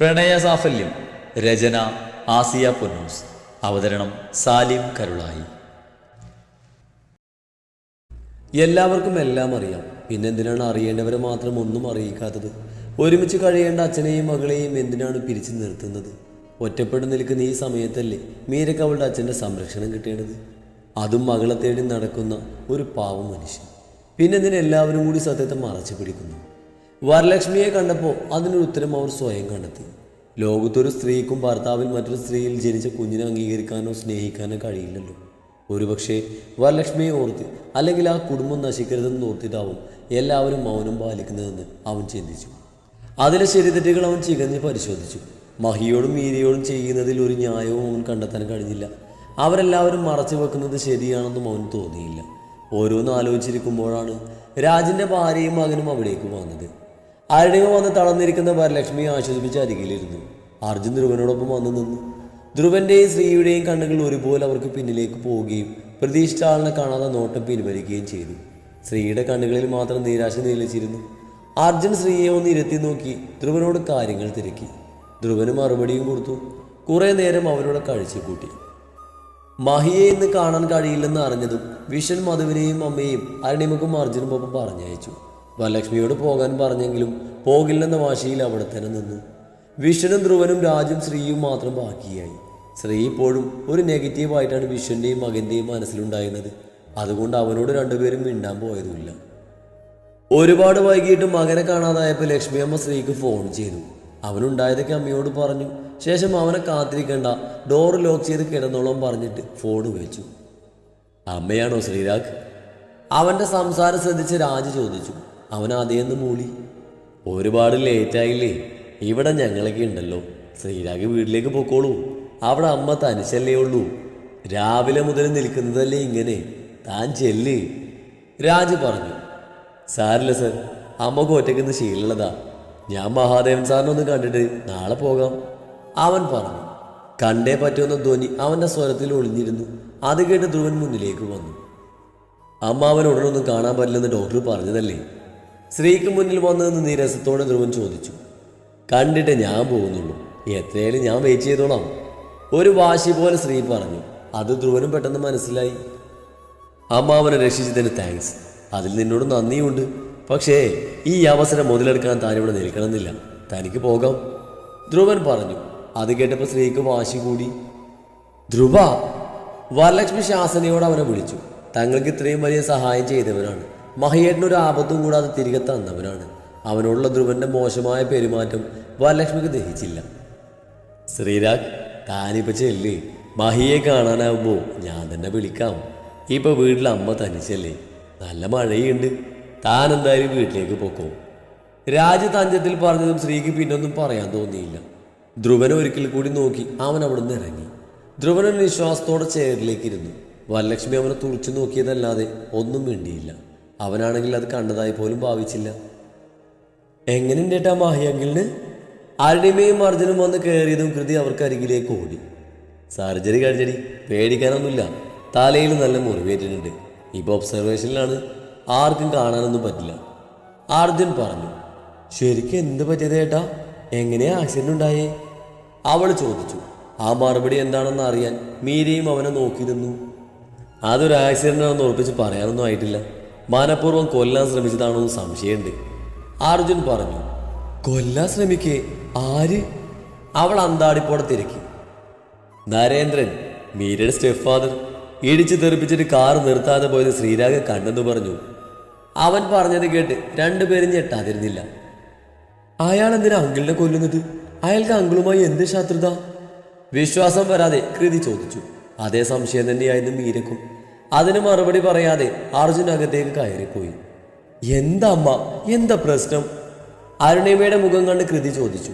പ്രണയ സാഫല്യം രചന ആസിയ പൊന്നൂസ് അവതരണം സാലിം കരുളായി. എല്ലാവർക്കും എല്ലാം അറിയാം. പിന്നെന്തിനാണ് അറിയേണ്ടവരെ മാത്രം ഒന്നും അറിയിക്കാത്തത്? ഒരുമിച്ച് കഴിയേണ്ട അച്ഛനെയും മകളെയും എന്തിനാണ് പിരിച്ചു നിർത്തുന്നത്? ഒറ്റപ്പെട്ട് നിൽക്കുന്ന ഈ സമയത്തല്ലേ മീരക്ക് അവളുടെ അച്ഛന്റെ സംരക്ഷണം കിട്ടേണ്ടത്? അതും മകളെ തേടി നടക്കുന്ന ഒരു പാവം മനുഷ്യൻ. പിന്നെന്തിന് എല്ലാവരും കൂടി സത്യത്തെ മറച്ചു പിടിക്കുന്നു? വരലക്ഷ്മിയെ കണ്ടപ്പോൾ അതിനൊരു ഉത്തരം അവർ സ്വയം കണ്ടെത്തി. ലോകത്തൊരു സ്ത്രീക്കും ഭർത്താവിൽ മറ്റൊരു സ്ത്രീയിൽ ജനിച്ച കുഞ്ഞിനെ അംഗീകരിക്കാനോ സ്നേഹിക്കാനോ കഴിയില്ലല്ലോ. ഒരുപക്ഷെ വരലക്ഷ്മിയെ ഓർത്ത് അല്ലെങ്കിൽ ആ കുടുംബം നശിക്കരുതെന്ന് ഓർത്തിട്ടാവും എല്ലാവരും മൗനം പാലിക്കുന്നതെന്ന് അവൻ ചിന്തിച്ചു. അതിലെ ശരിതെറ്റുകൾ അവൻ ചികഞ്ഞ് പരിശോധിച്ചു. മഹിയോടും മീരയോടും ചെയ്യുന്നതിൽ ഒരു ന്യായവും അവൻ കണ്ടെത്താൻ കഴിഞ്ഞില്ല. അവരെല്ലാവരും മറച്ചു വെക്കുന്നത് ശരിയാണെന്നും അവന് തോന്നിയില്ല. ഓരോന്ന് ആലോചിച്ചിരിക്കുമ്പോഴാണ് രാജിന്റെ ഭാര്യയും മകനും അവിടേക്ക് വന്നത്. ആരുടെയോ വന്ന് തളർന്നിരിക്കുന്ന വരലക്ഷ്മിയെ ആശ്വസിപ്പിച്ച് അരികിലിരുന്നു. അർജുൻ ധ്രുവനോടൊപ്പം വന്നു നിന്നു. ധ്രുവന്റെയും ശ്രീയുടെയും കണ്ണുകൾ ഒരുപോലെ അവർക്ക് പിന്നിലേക്ക് പോവുകയും പ്രതീക്ഷിച്ച ആളിനെ കാണാതെ നോട്ടം പിൻവലിക്കുകയും ചെയ്തു. ശ്രീയുടെ കണ്ണുകളിൽ മാത്രം നിരാശ നിലച്ചിരുന്നു. അർജുൻ ശ്രീയെ ഒന്ന് ഇരുത്തി നോക്കി ധ്രുവനോട് കാര്യങ്ങൾ തിരക്കി. ധ്രുവന് മറുപടിയും കൊടുത്തു. കുറേ നേരം അവരോട് കഴിച്ചു കൂട്ടി. മഹിയെ ഇന്ന് കാണാൻ കഴിയില്ലെന്ന് അറിഞ്ഞതും വിഷൻ മധുവിനെയും അമ്മയെയും അരണിമുഖം അർജുനും ഒപ്പം പറഞ്ഞയച്ചു. വരലക്ഷ്മിയോട് പോകാൻ പറഞ്ഞെങ്കിലും പോകില്ലെന്ന വാശിയിൽ അവിടെ തന്നെ നിന്നു. വിഷ്ണനും ധ്രുവനും രാജും ശ്രീയും മാത്രം ബാക്കിയായി. ശ്രീ ഇപ്പോഴും ഒരു നെഗറ്റീവായിട്ടാണ് വിഷ്ണന്റെയും മകന്റെയും മനസ്സിലുണ്ടായിരുന്നത്. അതുകൊണ്ട് അവനോട് രണ്ടുപേരും മിണ്ടാൻ പോയതുമില്ല. ഒരുപാട് വൈകിട്ട് മകനെ കാണാതായപ്പോൾ ലക്ഷ്മി അമ്മ ശ്രീക്ക് ഫോൺ ചെയ്തു. അവനുണ്ടായതൊക്കെ അമ്മയോട് പറഞ്ഞു. ശേഷം അവനെ കാത്തിരിക്കണ്ട ഡോർ ലോക്ക് ചെയ്ത് കിടന്നോളം പറഞ്ഞിട്ട് ഫോൺ വെച്ചു. അമ്മയാണോ ശ്രീരാഗ്? അവന്റെ സംസാരം ശ്രദ്ധിച്ച് രാജ് ചോദിച്ചു. അവൻ അതേന്ന് മൂളി. ഒരുപാട് ലേറ്റായില്ലേ ഇവിടെ ഞങ്ങളൊക്കെ ഉണ്ടല്ലോ. ശ്രീരാഗ് വീട്ടിലേക്ക് പോയിക്കോളൂ അവിടെ അമ്മ തനിച്ചല്ലേ ഉള്ളൂ. രാവിലെ മുതൽ നിൽക്കുന്നതല്ലേ ഇങ്ങനെ. താൻ ചെല്ല്. രാജ് പറഞ്ഞു. സാറില്ല സർ. അമ്മയ്ക്ക് ഒറ്റയ്ക്കുന്ന ശീലമുള്ളതാ. ഞാൻ മഹാദേവൻ സാറിനെ ഒന്ന് കണ്ടിട്ട് നാളെ പോകാം. അവൻ പറഞ്ഞു. കണ്ടേ പറ്റുമെന്ന ധ്വനി അവന്റെ സ്വരത്തിൽ ഒളിഞ്ഞിരുന്നു. അത് കേട്ട് ധ്രുവൻ മുന്നിലേക്ക് വന്നു. അമ്മ അവൻ ഉടനൊന്നും കാണാൻ പറ്റില്ലെന്ന് ഡോക്ടർ പറഞ്ഞതല്ലേ. സ്ത്രീക്ക് മുന്നിൽ വന്നതെന്ന് നീരസത്തോടെ ധ്രുവൻ ചോദിച്ചു. കണ്ടിട്ട് ഞാൻ പോകുന്നുള്ളൂ. എത്രയായാലും ഞാൻ വെയിറ്റ് ചെയ്തോളാം. ഒരു വാശി പോലെ സ്ത്രീ പറഞ്ഞു. അത് ധ്രുവനും പെട്ടെന്ന് മനസ്സിലായി. അമ്മാവനെ രക്ഷിച്ചതിന് താങ്ക്സ് അതിൽ നിന്നോട് നന്ദിയുണ്ട്. പക്ഷേ ഈ അവസരം മുതലെടുക്കാൻ താനിവിടെ നിൽക്കണമെന്നില്ല. തനിക്ക് പോകാം. ധ്രുവൻ പറഞ്ഞു. അത് കേട്ടപ്പോൾ സ്ത്രീക്ക് വാശി കൂടി. ധ്രുവ വരലക്ഷ്മി ശാസനയോട് അവനെ വിളിച്ചു. തങ്ങൾക്ക് ഇത്രയും വലിയ സഹായം ചെയ്തവനാണ് മഹിയേട്ടനൊരു ആപത്തും കൂടാതെ തിരികെ തന്നവനാണ്. അവനോടുള്ള ധ്രുവന്റെ മോശമായ പെരുമാറ്റം വരലക്ഷ്മിക്ക് ദഹിച്ചില്ല. ശ്രീരാഗ് താനിപ്പോ ചെല്ലേ. മഹിയെ കാണാനാവുമ്പോ ഞാൻ തന്നെ വിളിക്കാം. ഇപ്പൊ വീട്ടിൽ അമ്മ തനിച്ചല്ലേ. നല്ല മഴയുണ്ട്. താൻ എന്തായാലും വീട്ടിലേക്ക് പൊക്കോ. രാജ് തഞ്ചത്തിൽ പറഞ്ഞതും സ്ത്രീക്ക് പിന്നൊന്നും പറയാൻ തോന്നിയില്ല. ധ്രുവൻ ഒരിക്കൽ കൂടി നോക്കി അവൻ അവിടുന്ന് ഇറങ്ങി. ധ്രുവൻ വിശ്വാസത്തോടെ ചെയറിലേക്ക് ഇരുന്നു. വരലക്ഷ്മി അവനെ തുറച്ചു നോക്കിയതല്ലാതെ ഒന്നും മിണ്ടിയില്ല. അവനാണെങ്കിൽ അത് കണ്ടതായി പോലും ഭാവിച്ചില്ല. എങ്ങനെ ഉണ്ടേട്ടാ മാഹിയങ്കിളിന്? ആരുടെയും അർജുനും വന്ന് കയറിയതും കൃതി അവർക്ക് അരികിലേക്ക് ഓടി. സർജറി കഴിഞ്ഞടി പേടിക്കാനൊന്നുമില്ല. തലയിൽ നല്ല മുറിവേറ്റിട്ടുണ്ട്. ഇപ്പോൾ ഒബ്സർവേഷനിലാണ് ആർക്കും കാണാനൊന്നും പറ്റില്ല. അർജുൻ പറഞ്ഞു ശരിക്കും എന്ത് പറ്റിയത് ഏട്ടാ? എങ്ങനെയാ ആക്സിഡന്റ് ഉണ്ടായേ? അവൾ ചോദിച്ചു ആ മറുപടി എന്താണെന്ന് അറിയാൻ മീരയും അവനെ നോക്കി അതൊരു ആക്സിഡന്റ് ആണെന്ന് ഉറപ്പിച്ച് പറയാനൊന്നും ആയിട്ടില്ല. മനഃപൂർവം കൊല്ലാൻ ശ്രമിച്ചതാണോ എന്ന് സംശയമുണ്ട്. അർജുൻ പറഞ്ഞു കൊല്ലാൻ ശ്രമിക്കേ? ആര്? അവൾ അന്താടിപ്പോടെ തിരക്കി. നരേന്ദ്രൻ മീരയുടെ സ്റ്റെഫ് ഫാദർ ഇടിച്ചു തെറിപ്പിച്ചിട്ട് കാർ നിർത്താതെ പോയത് ശ്രീരാഗ കണ്ടെന്ന് പറഞ്ഞു. അവൻ പറഞ്ഞത് കേട്ട് രണ്ടുപേരും ഞെട്ടാതിരുന്നില്ല. അയാൾ എന്തിനാ അങ്കിളിനെ കൊല്ലുന്നത്? അയാൾക്ക് അങ്കിളുമായി എന്ത് ശത്രുത? വിശ്വാസം വരാതെ കൃതി ചോദിച്ചു. അതേ സംശയം തന്നെയായിരുന്നു മീരക്കും അതിന് മറുപടി പറയാതെ അർജുൻ അകത്തേക്ക് കയറിപ്പോയി. എന്താ അമ്മ എന്താ പ്രശ്നം? അരുണിമയുടെ മുഖം കണ്ട് കൃതി ചോദിച്ചു.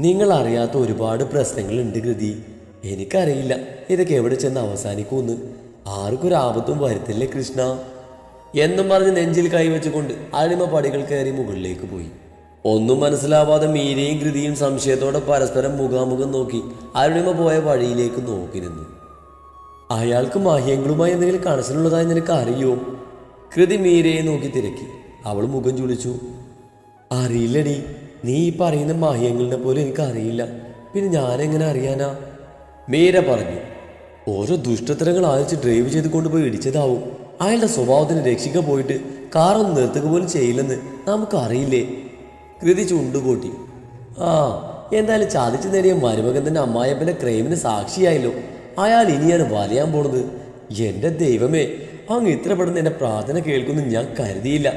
നിങ്ങൾ അറിയാത്ത ഒരുപാട് പ്രശ്നങ്ങളുണ്ട് കൃതി. എനിക്കറിയില്ല ഇതൊക്കെ എവിടെ ചെന്ന് അവസാനിക്കുമെന്ന് ആർക്കൊരു ആപത്തും വരുത്തില്ലേ കൃഷ്ണ? എന്നും പറഞ്ഞ് നെഞ്ചിൽ കൈവച്ചുകൊണ്ട് അരുണിമ പടികൾ കയറി മുകളിലേക്ക് പോയി. ഒന്നും മനസ്സിലാവാതെ മീരയും കൃതിയും സംശയത്തോടെ പരസ്പരം മുഖാമുഖം നോക്കി അരുണിമ പോയ വഴിയിലേക്ക് നോക്കി നിന്നു. അയാൾക്ക് മാഹ്യങ്ങളുമായി എന്തെങ്കിലും കണക്ഷനുള്ളതായി നിനക്ക് അറിയോ? കൃതി മീരയെ നോക്കി തിരക്കി. അവൾ മുഖം ചുളിച്ചു. അറിയില്ലടി നീ ഈ പറയുന്ന മഹ്യങ്ങളുടെ പോലും എനിക്കറിയില്ല പിന്നെ ഞാനെങ്ങനെ അറിയാനാ? മീര പറഞ്ഞു ഓരോ ദുഷ്ടത്തരങ്ങൾ അയച്ച് ഡ്രൈവ് ചെയ്ത് കൊണ്ടുപോയി ഇടിച്ചതാവും. അയാളുടെ സ്വഭാവത്തിന് രക്ഷിക്കാൻ പോയിട്ട് കാറൊന്നും നിർത്തുക പോലും ചെയ്യില്ലെന്ന് നമുക്കറിയില്ലേ? കൃതി ചുണ്ടുകൂട്ടി ആ എന്തായാലും ചതിച്ചു നേടിയ മരുമകൻ തന്നെ അമ്മായപ്പന്റെ ക്രൈമിന് സാക്ഷിയായല്ലോ. അയാൾ ഇനിയാണ് വലയാൻ പോണത്. എന്റെ ദൈവമേ അങ്ങ് ഇത്ര പെടുന്ന എന്റെ പ്രാർത്ഥന കേൾക്കുന്നു ഞാൻ കരുതിയില്ല.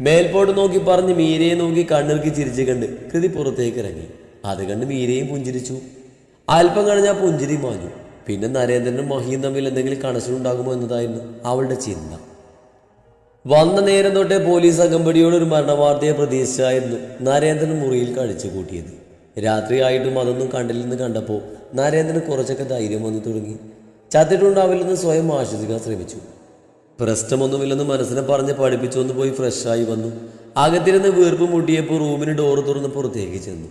മേൽപോട്ട് നോക്കി പറഞ്ഞ് മീരയെ നോക്കി കണ്ണിറുക്കി ചിരിച്ചു കണ്ട് കൃതി പുറത്തേക്ക് ഇറങ്ങി. അത് കണ്ട് മീരയും പുഞ്ചിരിച്ചു. അല്പം കഴിഞ്ഞാൽ പുഞ്ചിരി മാഞ്ഞു. പിന്നെ നരേന്ദ്രനും മഹിയും തമ്മിൽ എന്തെങ്കിലും കണക്ഷൻ എന്നതായിരുന്നു അവളുടെ ചിന്ത. വന്ന നേരം തൊട്ടേ പോലീസ് അകമ്പടിയോട് ഒരു മരണവാർത്തയെ പ്രതീക്ഷിച്ചായിരുന്നു നരേന്ദ്രൻ മുറിയിൽ കഴിച്ചു കൂട്ടിയത്. രാത്രിയായിട്ടും അതൊന്നും കണ്ടില്ലെന്ന് കണ്ടപ്പോൾ നരേന്ദ്രന് കുറച്ചൊക്കെ ധൈര്യം വന്നു തുടങ്ങി. ചത്തിട്ടുണ്ടാവില്ലെന്ന് സ്വയം ആശ്വസിക്കാൻ ശ്രമിച്ചു. പ്രശ്നമൊന്നുമില്ലെന്ന് മനസ്സിനെ പറഞ്ഞ് പഠിപ്പിച്ചൊന്ന് പോയി ഫ്രഷായി വന്നു. അകത്തിരുന്ന് വീർപ്പ് മുട്ടിയപ്പോൾ റൂമിന് ഡോറ് തുറന്ന് പുറത്തേക്ക് ചെന്നു.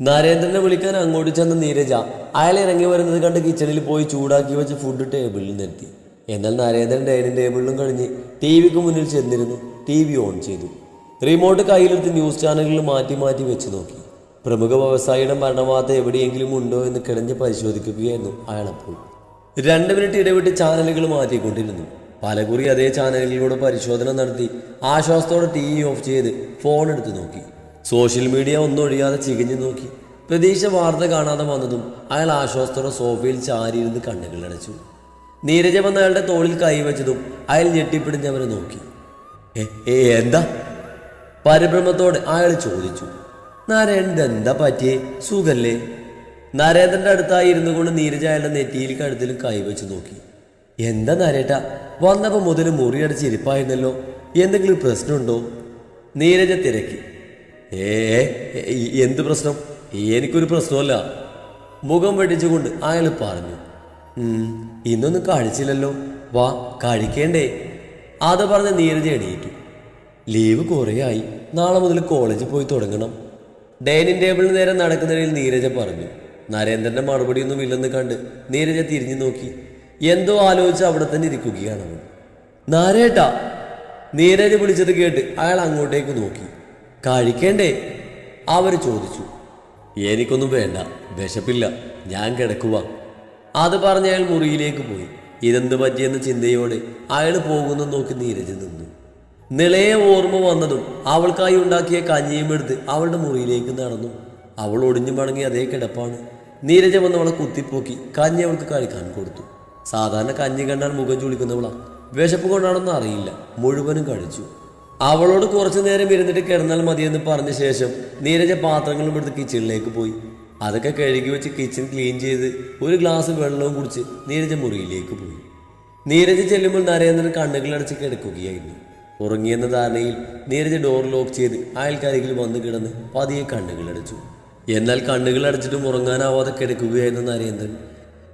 നരേന്ദ്രനെ വിളിക്കാൻ അങ്ങോട്ട് ചെന്ന നീരജ അയാൾ ഇറങ്ങി വരുന്നത് കണ്ട് കിച്ചണിൽ പോയി ചൂടാക്കി വെച്ച് ഫുഡ് ടേബിളിൽ നിർത്തി. എന്നാൽ നരേന്ദ്രൻ ഡൈനിങ് ടേബിളിലും കഴിഞ്ഞ് ടി വിക്ക് മുന്നിൽ ചെന്നിരുന്നു. ടി വി ഓൺ ചെയ്തു. റിമോട്ട് കയ്യിലെടുത്ത് ന്യൂസ് ചാനലുകൾ മാറ്റി മാറ്റി വെച്ച് നോക്കി. പ്രമുഖ വ്യവസായിയുടെ മരണവാർത്ത എവിടെയെങ്കിലും ഉണ്ടോ എന്ന് കിടഞ്ഞ് പരിശോധിക്കുകയായിരുന്നു അയാളപ്പോൾ. രണ്ട് മിനിറ്റ് ഇടവിട്ട് ചാനലുകൾ മാറ്റിക്കൊണ്ടിരുന്നു. പലകുറി അതേ ചാനലുകളിലൂടെ പരിശോധന നടത്തി ആശ്വാസത്തോടെ ടി വി ഓഫ് ചെയ്ത് ഫോൺ എടുത്ത് നോക്കി. സോഷ്യൽ മീഡിയ ഒന്നും ഒഴിയാതെ ചികഞ്ഞു നോക്കി. പ്രതീക്ഷ വാർത്ത കാണാതെ വന്നതും അയാൾ ആശ്വാസത്തോടെ സോഫയിൽ ചാരിയിരുന്ന് കണ്ണുകളടച്ചു നീരജ വന്ന അയാളുടെ തോളിൽ കൈവച്ചതും അയാൾ ഞെട്ടിപ്പിടിഞ്ഞവരെ നോക്കി. "എ- എന്താ? പരിഭ്രമത്തോടെ അയാൾ ചോദിച്ചു. നാരായണൻ എന്താ പറ്റി സുഖല്ലേ? നരേന്ദ്രന്റെ അടുത്തായി ഇരുന്നു കൊണ്ട് നീരജ നെറ്റിയിൽ കഴുത്തിലും കൈവച്ച് നോക്കി. എന്താ നാരേട്ട വന്നപ്പോൾ മുതൽ മുറിയടച്ച് ഇരിപ്പായിരുന്നല്ലോ? എന്തെങ്കിലും പ്രശ്നമുണ്ടോ? നീരജ തിരക്കി. ഏ എന്ത് പ്രശ്നം? എനിക്കൊരു പ്രശ്നമല്ല. മുഖം വെടിച്ചുകൊണ്ട് അയാൾ പറഞ്ഞു. ഇന്നൊന്നും കഴിച്ചില്ലല്ലോ. വാ കഴിക്കേണ്ടേ. അത് പറഞ്ഞ് നീരജ എണീറ്റു. ലീവ് കുറേയായി. നാളെ മുതൽ കോളേജിൽ പോയി തുടങ്ങണം. ഡൈനിങ് ടേബിളിന് നേരെ നടക്കുന്നതിൽ നീരജ പറഞ്ഞു നരേന്ദ്രന്റെ മറുപടിയൊന്നും ഇല്ലെന്ന് കണ്ട് നീരജ തിരിഞ്ഞു നോക്കി. എന്തോ ആലോചിച്ച് അവിടെ തന്നെ ഇരിക്കുകയാണ് അവൻ. നാരേട്ടാ നീരജ വിളിച്ചത് കേട്ട് അയാൾ അങ്ങോട്ടേക്ക് നോക്കി. കഴിക്കേണ്ടേ? അവർ ചോദിച്ചു. എനിക്കൊന്നും വേണ്ട വിശപ്പില്ല ഞാൻ കിടക്കുക അത് പറഞ്ഞ് അയാൾ മുറിയിലേക്ക് പോയി. ഇതെന്ത് പറ്റിയെന്ന ചിന്തയോടെ അയാൾ പോകുന്നു നോക്കി നീരജ് നിന്നു. നിളയെ ഓർമ്മ വന്നതും അവൾക്കായി ഉണ്ടാക്കിയ കഞ്ഞിയും എടുത്ത് അവളുടെ മുറിയിലേക്ക് നടന്നു. അവൾ ഒടിഞ്ഞു മടങ്ങി അതേ കിടപ്പാണ്. നീരജ വന്ന് അവളെ കുത്തിപ്പോക്കി കഞ്ഞി അവൾക്ക് കഴിക്കാൻ കൊടുത്തു. സാധാരണ കഞ്ഞി കണ്ടാൽ മുഖം ചുളിക്കുന്നവളാ. വിശപ്പ് കൊണ്ടാണെന്ന് അറിയില്ല. മുഴുവനും കഴിച്ചു. അവളോട് കുറച്ചു നേരം ഇരുന്നിട്ട് കിടന്നാൽ മതിയെന്ന് പറഞ്ഞ ശേഷം നീരജ പാത്രങ്ങളും എടുത്ത് കിച്ചണിലേക്ക് പോയി. അതൊക്കെ കഴുകി വെച്ച് കിച്ചൺ ക്ലീൻ ചെയ്ത് ഒരു ഗ്ലാസ് വെള്ളവും കുടിച്ച് നീരജ മുറിയിലേക്ക് പോയി. നീരജ് ചെല്ലുമ്പോൾ നരേന്ദ്രൻ കണ്ണുകളടച്ച് കിടക്കുകയായിരുന്നു. ഉറങ്ങിയെന്ന ധാരണയിൽ നേരത്തെ ഡോർ ലോക്ക് ചെയ്ത് അയൽക്കരികിൽ വന്നു കിടന്ന് പതിയെ കണ്ണുകളടച്ചു എന്നാൽ കണ്ണുകൾ അടച്ചിട്ടും ഉറങ്ങാനാവാതെ കിടക്കുകയായിരുന്നു നരേന്ദ്രൻ.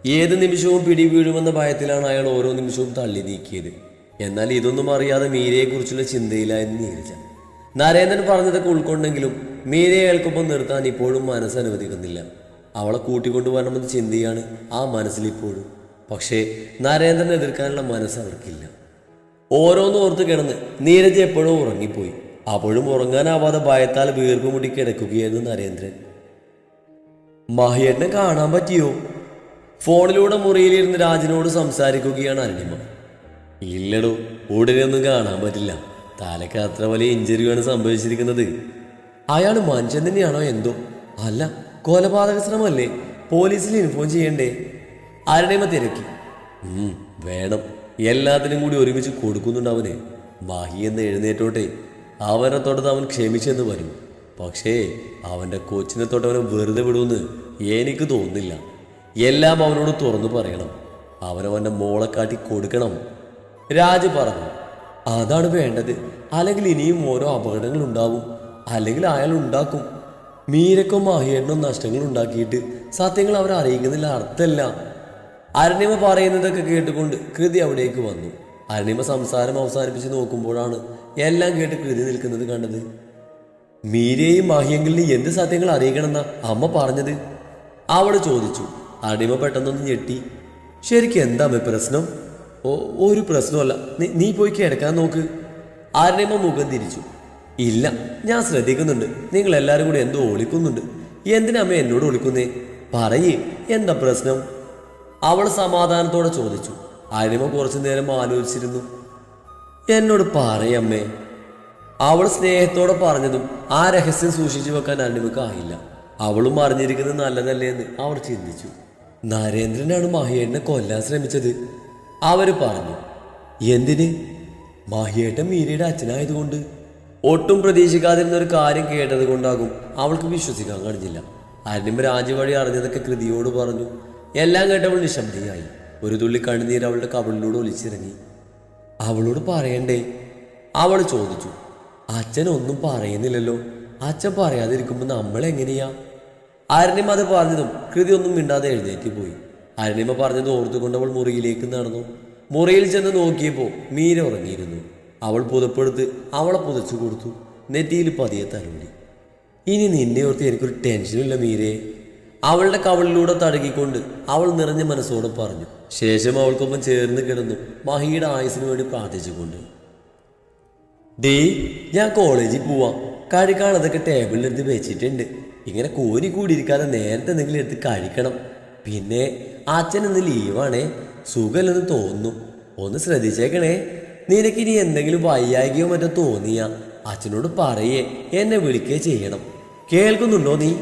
ഏത് നിമിഷവും പിടി വീഴുമെന്ന ഭയത്തിലാണ് അയാൾ ഓരോ നിമിഷവും തള്ളി നീക്കിയത്. എന്നാൽ ഇതൊന്നും അറിയാതെ മീരയെക്കുറിച്ചുള്ള ചിന്തയിലായിരുന്നു നീരജ നരേന്ദ്രൻ പറഞ്ഞതൊക്കെ ഉൾക്കൊണ്ടെങ്കിലും മീരയെ അയാൾക്കൊപ്പം നിർത്താൻ ഇപ്പോഴും മനസ്സ് അനുവദിക്കുന്നില്ല. അവളെ കൂട്ടിക്കൊണ്ടുവരണമെന്ന ചിന്തയാണ് ആ മനസ്സിലിപ്പോഴും പക്ഷേ നരേന്ദ്രനെ എതിർക്കാനുള്ള മനസ്സ് അവർക്കില്ല. ഓരോന്നും ഓർത്ത് കിടന്ന് നീരജ് എപ്പോഴും ഉറങ്ങിപ്പോയി. അപ്പോഴും ഉറങ്ങാനാവാതെ ഭയത്താൽ വീർപ്പ് മുടി കിടക്കുകയായിരുന്നു നരേന്ദ്രൻ. മഹിയേട്ടനെ കാണാൻ പറ്റിയോ? ഫോണിലൂടെ മുറിയിലിരുന്ന് രാജനോട് സംസാരിക്കുകയാണ് അരുണിമ. ഇല്ലടോ ഉടനെ ഒന്നും കാണാൻ പറ്റില്ല. തലക്ക് അത്ര വലിയ ഇഞ്ചുറിയാണ് സംഭവിച്ചിരിക്കുന്നത്. അയാൾ മനുഷ്യൻ തന്നെയാണോ എന്തോ? അല്ല കൊലപാതക ശ്രമമല്ലേ പോലീസിൽ ഇൻഫോം ചെയ്യണ്ടേ? അരുണിമ തിരക്കി. വേണം. എല്ലാത്തിനും കൂടി ഒരുമിച്ച് കൊടുക്കുന്നുണ്ട് അവന്. മാഹി എന്ന് എഴുന്നേറ്റോട്ടെ. അവനെ തൊട്ടത് അവൻ ക്ഷമിച്ചെന്ന് വരും. പക്ഷേ അവന്റെ കൊച്ചിനെ തൊട്ട് അവനെ വെറുതെ വിടുമെന്ന് എനിക്ക് തോന്നുന്നില്ല. എല്ലാം അവനോട് തുറന്നു പറയണം. അവനവന്റെ മോളെ കാട്ടി കൊടുക്കണം. രാജ് പറഞ്ഞു അതാണ് വേണ്ടത്. അല്ലെങ്കിൽ ഇനിയും ഓരോ അപകടങ്ങൾ ഉണ്ടാവും. അല്ലെങ്കിൽ അയാൾ ഉണ്ടാക്കും. മീരക്കോ മാഹിയേട്ടനോ നഷ്ടങ്ങൾ ഉണ്ടാക്കിയിട്ട് സത്യങ്ങൾ അവരെ അറിയിക്കുന്നില്ല അർത്ഥമല്ല. അരുണിമ പറയുന്നതൊക്കെ കേട്ടുകൊണ്ട് കൃതി അവിടേക്ക് വന്നു. അരുണിമ സംസാരം അവസാനിപ്പിച്ച് നോക്കുമ്പോഴാണ് എല്ലാം കേട്ട് കൃതി നിൽക്കുന്നത് കണ്ടത്. മീരയെയും മാഹിയെങ്കിലും എന്ത് സത്യങ്ങൾ അറിയിക്കണമെന്നാ അമ്മ പറഞ്ഞത്? അവൾ ചോദിച്ചു. അടിമ പെട്ടെന്നൊന്ന് ഞെട്ടി. ശരിക്കും എന്താ അമ്മ പ്രശ്നം? ഓ ഒരു പ്രശ്നമല്ല. നീ നീ പോയി കിടക്കാൻ നോക്ക്. അരുണിമ മുഖം തിരിച്ചു. ഇല്ല ഞാൻ ശ്രദ്ധിക്കുന്നുണ്ട്. നിങ്ങൾ എല്ലാവരും കൂടി എന്തോ ഒളിക്കുന്നുണ്ട്. എന്തിനാ അമ്മ എന്നോട് ഒളിക്കുന്നേ? പറയേ എന്താ പ്രശ്നം? അവൾ സമാധാനത്തോടെ ചോദിച്ചു അരിമ കുറച്ചു നേരം ആലോചിച്ചിരുന്നു. എന്നോട് പറയമ്മേ അവൾ സ്നേഹത്തോടെ പറഞ്ഞതും ആ രഹസ്യം സൂക്ഷിച്ചു വെക്കാൻ അരുണിമക്ക് ആയില്ല. അവളും അറിഞ്ഞിരിക്കുന്നത് നല്ലതല്ലേ എന്ന് അവർ ചിന്തിച്ചു. നരേന്ദ്രനാണ് മഹിയേട്ടനെ കൊല്ലാൻ ശ്രമിച്ചത്. അവർ പറഞ്ഞു എന്തിന്? മഹിയേട്ടൻ മീരയുടെ അച്ഛനായതുകൊണ്ട്. ഒട്ടും പ്രതീക്ഷിക്കാതിരുന്ന ഒരു കാര്യം കേട്ടത് കൊണ്ടാകും അവൾക്ക് വിശ്വസിക്കാൻ കഴിഞ്ഞില്ല. അരുണിമ രാജവഴി അറിഞ്ഞതൊക്കെ കൃതിയോട് പറഞ്ഞു. എല്ലാം കേട്ടവൾ നിശബ്ദയായി. ഒരു തുള്ളി കണ്ണുനീർ അവളുടെ കവിളിലൂടെ ഒലിച്ചിറങ്ങി. അവളോട് പറയണ്ടേ? അവൾ ചോദിച്ചു. അച്ഛൻ ഒന്നും പറയുന്നില്ലല്ലോ. അച്ഛൻ പറയാതിരിക്കുമ്പോൾ നമ്മൾ എങ്ങനെയാ? അരുണിമ അത് പറഞ്ഞതും കൃതി ഒന്നും മിണ്ടാതെ എഴുന്നേറ്റ് പോയി. അരുണിമ പറഞ്ഞത് ഓർത്തുകൊണ്ട് അവൾ മുറിയിലേക്ക് നടന്നു. മുറിയിൽ ചെന്ന് നോക്കിയപ്പോൾ മീര ഉറങ്ങിയിരുന്നു. അവൾ പുതപ്പെടുത്ത് അവളെ പുതച്ചു കൊടുത്തു. നെറ്റിയിൽ പതിയെ തലോടി. ഇനി നിന്നെ ഓർത്ത് എനിക്കൊരു ടെൻഷനില്ല മീരെ. അവളുടെ കവളിലൂടെ തഴുകിക്കൊണ്ട് അവൾ നിറഞ്ഞ മനസ്സോട് പറഞ്ഞു. ശേഷം അവൾക്കൊപ്പം ചേർന്ന് കിടന്നു മഹിയുടെ ആയുസിന് വേണ്ടി പ്രാർത്ഥിച്ചുകൊണ്ട്. ഡേ ഞാൻ കോളേജിൽ പോവാം. കഴിക്കാണതൊക്കെ ടേബിളിലെടുത്ത് വെച്ചിട്ടുണ്ട്. ഇങ്ങനെ കോരി കൂടിയിരിക്കാതെ നേരത്തെ എന്തെങ്കിലും എടുത്ത് കഴിക്കണം. പിന്നെ അച്ഛൻ ഇന്ന് ലീവാണേ. സുഖമില്ലെന്ന് തോന്നുന്നു. ഒന്ന് ശ്രദ്ധിച്ചേക്കണേ. നിനക്കിനി എന്തെങ്കിലും വയ്യായികയോ മറ്റോ തോന്നിയാ അച്ഛനോട് പറയേ. എന്നെ വിളിക്കേ ചെയ്യണം. കേൾക്കുന്നുണ്ടോ നീ?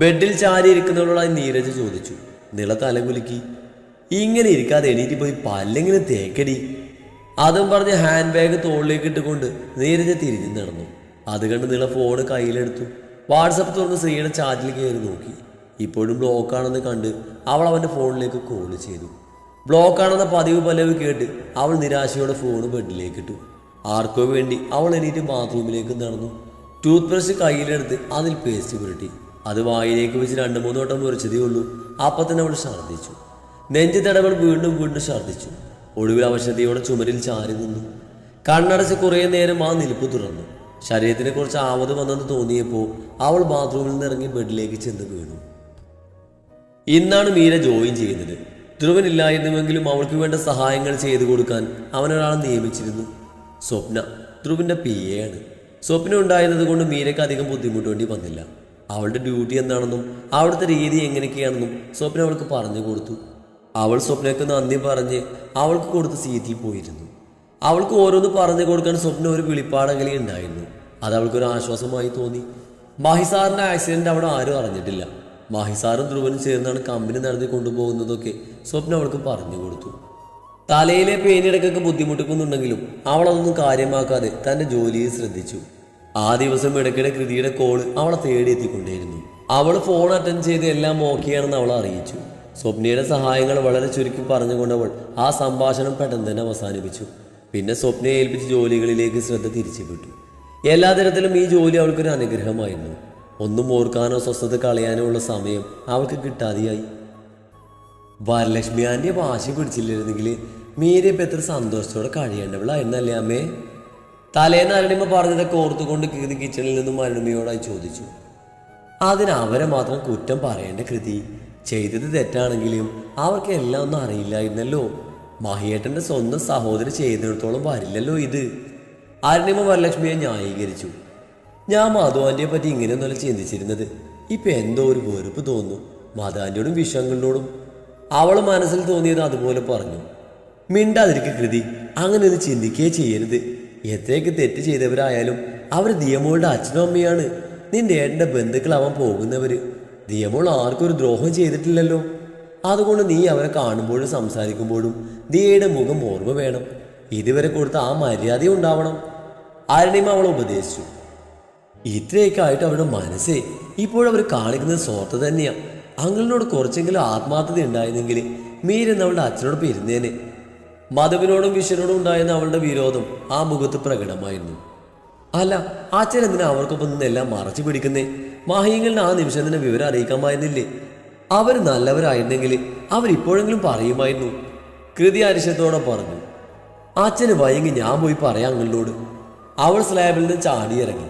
ബെഡിൽ ചാരി ഇരിക്കുന്നവളോടായി നീരജ് ചോദിച്ചു നിള തലകുലുക്കി ഇങ്ങനെ ഇരിക്കാതെ എണീറ്റ് പോയി പല്ലെങ്കിലും തേക്കടി. അതും പറഞ്ഞ് ഹാൻഡ് ബാഗ് തോളിലേക്ക് ഇട്ടുകൊണ്ട് നീരജ് തിരിഞ്ഞു നടന്നു. അത് കണ്ട് നിള ഫോൺ കയ്യിലെടുത്തു. വാട്സപ്പ് തുറന്ന് ശ്രീയുടെ ചാറ്റിൽ കയറി നോക്കി. ഇപ്പോഴും ബ്ലോക്കാണെന്ന് കണ്ട് അവൾ അവന്റെ ഫോണിലേക്ക് കോൾ ചെയ്തു. ബ്ലോക്കാണെന്ന പതിവ് പലവ് കേട്ട് അവൾ നിരാശയോടെ ഫോൺ ബെഡിലേക്ക് ഇട്ടു. ആർക്കോ വേണ്ടി അവൾ എണീറ്റ് ബാത്റൂമിലേക്ക് നടന്നു. ടൂത്ത് ബ്രഷ് കയ്യിലെടുത്ത് അതിൽ പേസ്റ്റ് പുരട്ടി. അത് വായിലേക്ക് വെച്ച് രണ്ട് മൂന്ന് വട്ടം മുറിച്ചതേ ഉള്ളൂ അപ്പം തന്നെ അവൾ ഛർദ്ദിച്ചു. നെഞ്ചു തടവൾ വീണ്ടും വീണ്ടും ഛർദ്ദിച്ചു. ഒടുവിൽ അവശതയോടെ ചുമരിൽ ചാരി നിന്നു. കണ്ണടച്ച് കുറേ നേരം ആ നിൽപ്പ് തുറന്നു. ശരീരത്തിനെ കുറിച്ച് ആവത് വന്നെന്ന് തോന്നിയപ്പോൾ അവൾ ബാത്റൂമിൽ നിന്ന് ഇറങ്ങി ബെഡിലേക്ക് ചെന്ന് വീണു. ഇന്നാണ് മീര ജോയിൻ ചെയ്യുന്നത്. ധ്രുവനില്ലായിരുന്നുവെങ്കിലും അവൾക്ക് വേണ്ട സഹായങ്ങൾ ചെയ്തു കൊടുക്കാൻ അവനൊരാളെ നിയമിച്ചിരുന്നു. സ്വപ്ന. ധ്രുവിന്റെ പി എ ആണ്. സ്വപ്ന ഉണ്ടായിരുന്നത് കൊണ്ട് മീരയ്ക്ക് അധികം ബുദ്ധിമുട്ടേണ്ടി വന്നില്ല. അവളുടെ ഡ്യൂട്ടി എന്താണെന്നും അവിടുത്തെ രീതി എങ്ങനെയൊക്കെയാണെന്നും സ്വപ്ന അവൾക്ക് പറഞ്ഞു കൊടുത്തു. അവൾ സ്വപ്നയ്ക്ക് നന്ദി പറഞ്ഞ് അവൾക്ക് കൊടുത്ത് സീറ്റിൽ പോയിരുന്നു. അവൾക്ക് ഓരോന്ന് പറഞ്ഞു കൊടുക്കാൻ സ്വപ്ന ഒരു വിളിപ്പാടകലി ഉണ്ടായിരുന്നു. അത് അവൾക്കൊരു ആശ്വാസമായി തോന്നി. മാഹിസാറിന്റെ ആക്സിഡന്റ് അവിടെ ആരും അറിഞ്ഞിട്ടില്ല. മാഹിസാറും ധ്രുവനും ചേർന്നാണ് കമ്പനി നടത്തി കൊണ്ടുപോകുന്നതൊക്കെ സ്വപ്ന അവൾക്ക് പറഞ്ഞു കൊടുത്തു. തലയിലെ പേനിടക്കൊക്കെ ബുദ്ധിമുട്ടിക്കുന്നുണ്ടെങ്കിലും അവളതൊന്നും കാര്യമാക്കാതെ തന്റെ ജോലിയെ ശ്രദ്ധിച്ചു. ആ ദിവസം ഇടയ്ക്കിടെ കൃതിയുടെ കോൾ അവളെ തേടി എത്തിക്കൊണ്ടേയിരുന്നു. അവൾ ഫോൺ അറ്റൻഡ് ചെയ്ത് എല്ലാം ഓക്കെയാണെന്ന് അവളെ അറിയിച്ചു. സ്വപ്നയുടെ സഹായങ്ങൾ വളരെ ചുരുക്കി പറഞ്ഞുകൊണ്ടവൾ ആ സംഭാഷണം പെട്ടെന്ന് തന്നെ അവസാനിപ്പിച്ചു. പിന്നെ സ്വപ്നയെ ഏൽപ്പിച്ച ജോലികളിലേക്ക് ശ്രദ്ധ തിരിച്ചുവിട്ടു. എല്ലാ തരത്തിലും ഈ ജോലി അവൾക്കൊരു അനുഗ്രഹമായിരുന്നു. ഒന്നും ഓർക്കാനോ സ്വസ്ഥത കളയാനോ ഉള്ള സമയം അവൾക്ക് കിട്ടാതെയായി. വരലക്ഷ്മി ആന്റെ വാശി പിടിച്ചില്ലായിരുന്നെങ്കിൽ മീര എത്ര സന്തോഷത്തോടെ കഴിയേണ്ടവളായിരുന്നല്ലേ അമ്മേ? തലേന്ന് അരുണിമ പറഞ്ഞതൊക്കെ ഓർത്തുകൊണ്ട് കീർത്തി കിച്ചണിൽ നിന്നും അരുണിമയോടായി ചോദിച്ചു. അതിന് അവരെ മാത്രം കുറ്റം പറയേണ്ട കൃതി. ചെയ്തത് തെറ്റാണെങ്കിലും അവർക്ക് എല്ലാം ഒന്നും അറിയില്ലായിരുന്നല്ലോ. മഹിയേട്ടന്റെ സ്വന്തം സഹോദരി ചെയ്തിടത്തോളം വരില്ലല്ലോ ഇത്. അരുണിമ വരലക്ഷ്മിയെ ന്യായീകരിച്ചു. ഞാൻ മധുവാന്റെ പറ്റി ഇങ്ങനെയൊന്നുമല്ല ചിന്തിച്ചിരുന്നത്. ഇപ്പം എന്തോ ഒരു വെറുപ്പ് തോന്നുന്നു. മാധവാന്റിയോടും വിഷയങ്ങളോടും. അവൾ മനസ്സിൽ തോന്നിയത് അതുപോലെ പറഞ്ഞു. മിണ്ടാതിരിക്കുക കൃതി. അങ്ങനെ ഒന്ന് ചിന്തിക്കുകയേ ചെയ്യരുത്. എത്രയൊക്കെ തെറ്റ് ചെയ്തവരായാലും അവർ ദിയമോളുടെ അച്ഛനും അമ്മയാണ്. നിന്റെ ഏട്ടന്റെ അവൻ പോകുന്നവര്. ദിയമോൾ ആർക്കും ഒരു ദ്രോഹം ചെയ്തിട്ടില്ലല്ലോ. അതുകൊണ്ട് നീ അവരെ കാണുമ്പോഴും സംസാരിക്കുമ്പോഴും ദിയയുടെ മുഖം ഓർമ്മ വേണം. ഇതുവരെ കൊടുത്ത ആ മര്യാദ ഉണ്ടാവണം. ആരുടെയും അവൾ ഉപദേശിച്ചു. ഇത്രയൊക്കെ ആയിട്ട് അവരുടെ മനസ്സേ ഇപ്പോഴവർ കാണിക്കുന്നത് സ്വാർത്ഥ തന്നെയാണ് അങ്ങളിനോട് കുറച്ചെങ്കിലും ആത്മാർത്ഥത ഉണ്ടായിരുന്നെങ്കിൽ മീരെന്ന് അവളുടെ അച്ഛനോട് ഇരുന്നേനെ. മധുവിനോടും വിശ്വനോടും ഉണ്ടായിരുന്ന അവളുടെ വിരോധം ആ മുഖത്ത് പ്രകടമായിരുന്നു. അല്ല അച്ഛൻ എന്തിനാ അവർക്കൊപ്പം നിന്നെല്ലാം മറച്ചു പിടിക്കുന്നേ? മാഹിയങ്ങളുടെ ആ നിമിഷം തന്നെ വിവരം അറിയിക്കാമായിരുന്നില്ലേ? അവർ നല്ലവരായിരുന്നെങ്കിൽ അവരിപ്പോഴെങ്കിലും പറയുമായിരുന്നു. കൃതി അരിശത്തോടെ പറഞ്ഞു അച്ഛന് വയങ്ങി ഞാൻ പോയി പറയാം അങ്ങളിനോട് അവൾ സ്ലാബിൽ നിന്ന് ചാടിയിറങ്ങി.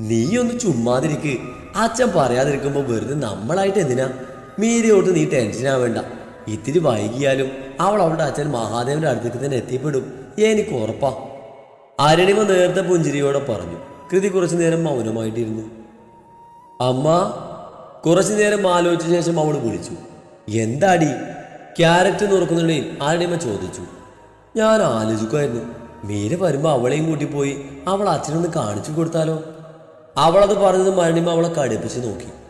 നീ ഒന്ന് ചുമ്മാതിരിക്ക്. അച്ഛൻ പറയാതിരിക്കുമ്പോൾ വെറുതെ നമ്മളായിട്ട് എന്തിനാ? മീരയോട്ട് നീ ടെൻഷൻ ആവേണ്ട ഇത്തിരി വൈകിയാലും അവൾ അവളുടെ അച്ഛൻ മഹാദേവന്റെ അടുത്തേക്ക് തന്നെ എത്തിപ്പെടും. എനിക്ക് ഉറപ്പാ. അരണിമ നേരത്തെ പുഞ്ചിരിയോടെ പറഞ്ഞു. കൃതി കുറച്ചു നേരം മൗനമായിട്ടിരുന്നു. അമ്മ കുറച്ചു നേരം ആലോചിച്ച ശേഷം അവൾ വിളിച്ചു. എന്താടി? ക്യാരറ്റ് നുറുക്കുന്നുണ്ടെങ്കിൽ അരണിമ ചോദിച്ചു. ഞാൻ ആലോചിക്കുമായിരുന്നു മീര വരുമ്പോൾ അവളെയും കൂട്ടി പോയി അവൾ അച്ഛനൊന്ന് കാണിച്ചു കൊടുത്താലോ? അവളത് പറഞ്ഞത് മരണിമ അവളെ കടുപ്പിച്ച് നോക്കി.